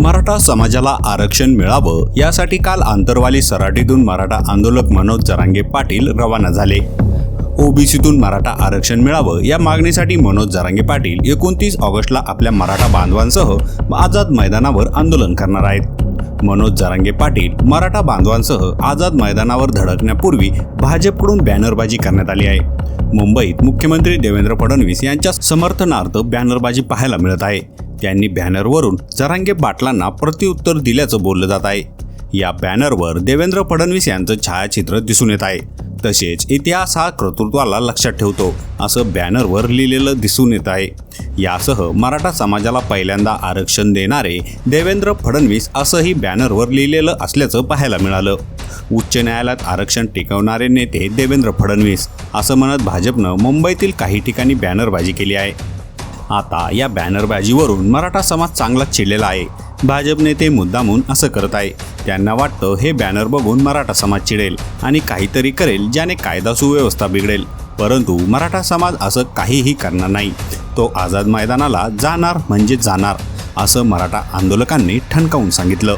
मराठा समाजाला आरक्षण मिळावं यासाठी काल आंतरवाली सराटीतून मराठा आंदोलक मनोज जरांगे पाटील रवाना झाले. ओबीसीतून मराठा आरक्षण मिळावं या मागणीसाठी मनोज जरांगे पाटील एकोणतीस ऑगस्टला आपल्या मराठा बांधवांसह आझाद मैदानावर आंदोलन करणार आहेत. मनोज जरांगे पाटील मराठा बांधवांसह आझाद मैदानावर धडकण्यापूर्वी भाजपकडून बॅनरबाजी करण्यात आली आहे. मुंबईत मुख्यमंत्री देवेंद्र फडणवीस यांच्या समर्थनार्थ बॅनरबाजी पाहायला मिळत आहे. त्यांनी बॅनरवरून जरांगे पाटलांना प्रत्युत्तर दिल्याचं बोललं जात आहे. या बॅनरवर देवेंद्र फडणवीस यांचं छायाचित्र दिसून येत आहे. तसेच इतिहास हा कर्तृत्वाला लक्षात ठेवतो असं बॅनरवर लिहिलेलं दिसून येत आहे. यासह मराठा समाजाला पहिल्यांदा आरक्षण देणारे देवेंद्र फडणवीस असंही बॅनरवर लिहिलेलं असल्याचं पाहायला मिळालं. उच्च न्यायालयात आरक्षण टिकवणारे नेते देवेंद्र फडणवीस असं म्हणत भाजपनं मुंबईतील काही ठिकाणी बॅनरबाजी केली आहे. आता या बॅनरबाजीवरून मराठा समाज चांगलाच चिडलेला आहे. भाजप नेते मुद्दामून असं करत आहे. त्यांना वाटतं हे बॅनर बघून मराठा समाज चिडेल आणि काहीतरी करेल ज्याने कायदा सुव्यवस्था बिघडेल. परंतु मराठा समाज असं काहीही करणार नाही. तो आझाद मैदानाला जाणार म्हणजे जाणार असं मराठा आंदोलकांनी ठणकावून सांगितलं.